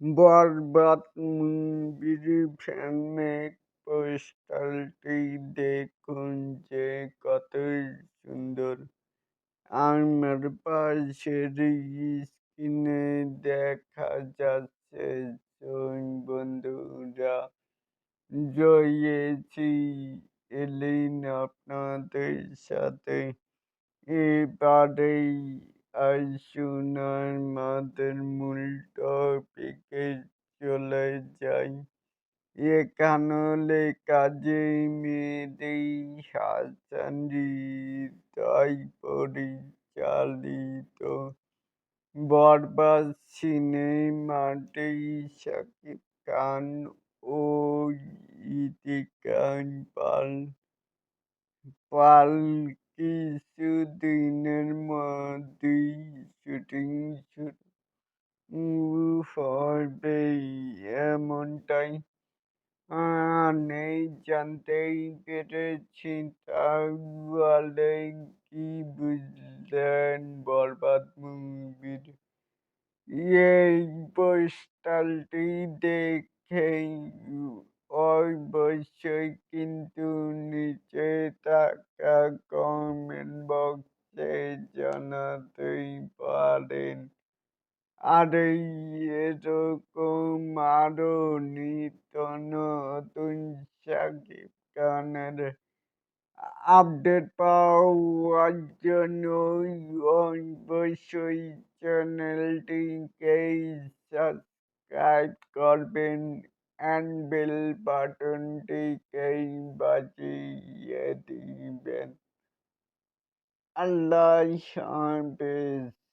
বরবাদ মুভির ফ্যানের পোস্টারটি দেখুন যে কত সুন্দর। আমার পাশের স্ক্রিনে দেখা যাচ্ছে বন্ধুরা, জয়েছি এলেন আপনাদের সাথে। এবারেই আসুন আমাদের মূল এখানে লেখা যে মেয়েদের হাসানি তাই পরিচালিত। বরবাদ সিনেমাটি শাকিব খান ও ইতিকা পাল। পাল কিছুদিনের মধ্যেই শুটিং শুরু হবে এমনটাই নেই জানতেই পেরেছি তাহলে কি বুঝলেন বরবাদ মুভির? এই পোস্টারটি দেখেই অবশ্যই কিন্তু নিচে থাকা কমেন্ট বক্সে জানাতেই পারেন। আর, এরকম আরও নিত্য নতুন সাকিব খানের আপডেট পাওয়ার জন্য অবশ্যই চ্যানেলটিকে সাবস্ক্রাইব করবেন অ্যান্ড বেল বাটনটিকে বাজিয়ে দিবেন। আল্লাহ হাফেজ।